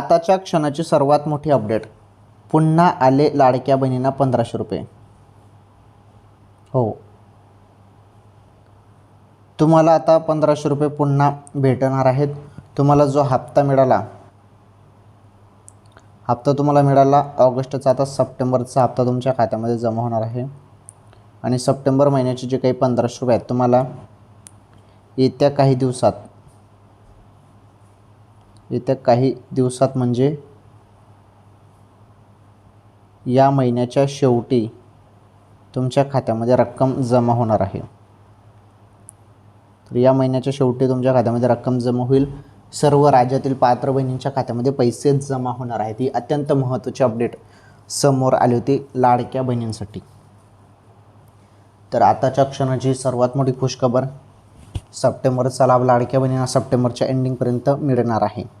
आताच्या क्षणाची सर्वात मोठी अपडेट. पुन्हा आले लाडक्या बहिणींना पंधराशे रुपये. हो. तुम्हाला आता पंधराशे रुपये पुन्हा भेटणार आहेत. तुम्हाला जो हप्ता मिळाला हप्ता तुम्हाला मिळाला ऑगस्टचा आता सप्टेंबरचा हप्ता तुमच्या खात्यामध्ये जमा होणार आहे. आणि सप्टेंबर महिन्याचे जे काही पंधराशे रुपये आहेत तुम्हाला येत्या काही दिवसात येत्या काही दिवसात म्हणजे या महिन्याच्या शेवटी तुमच्या खात्यामध्ये रक्कम जमा होणार आहे. तर या महिन्याच्या शेवटी तुमच्या खात्यामध्ये रक्कम जमा होईल. सर्व राज्यातील पात्र बहिणींच्या खात्यामध्ये पैसे जमा होणार आहेत. ही अत्यंत महत्त्वाची अपडेट समोर आली होती लाडक्या बहिणींसाठी. तर आताच्या क्षणाची सर्वात मोठी खुशखबर सप्टेंबरचा लाभ लाडक्या बहिणींना सप्टेंबरच्या एंडिंगपर्यंत मिळणार आहे.